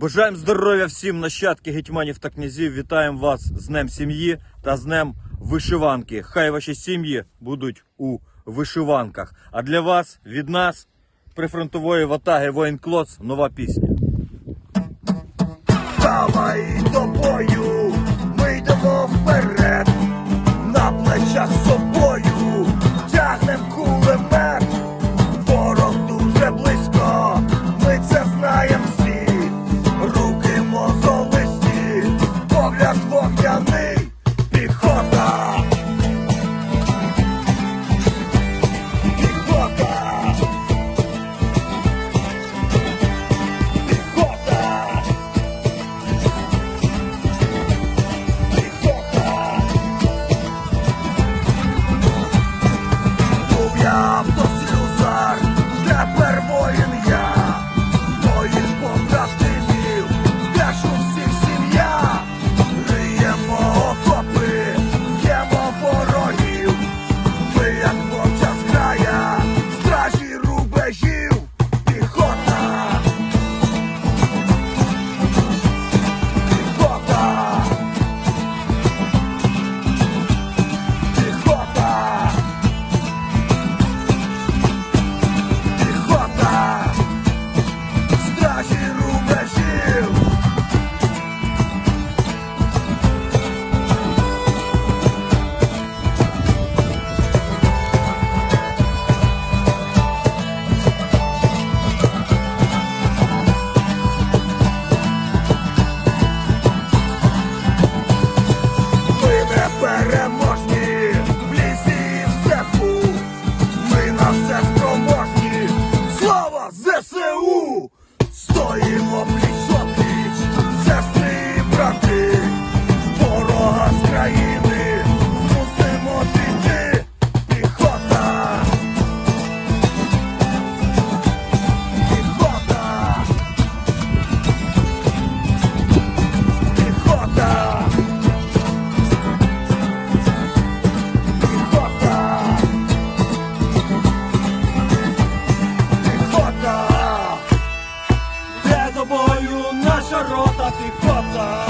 Бажаємо здоров'я всім нащадки гетьманів та князів. Вітаємо вас з Днем сім'ї та з Днем вишиванки. Хай ваші сім'ї будуть у вишиванках. А для вас від нас, прифронтової ватаги Воїнклоц, нова пісня. Давай! Παρότα τίποτα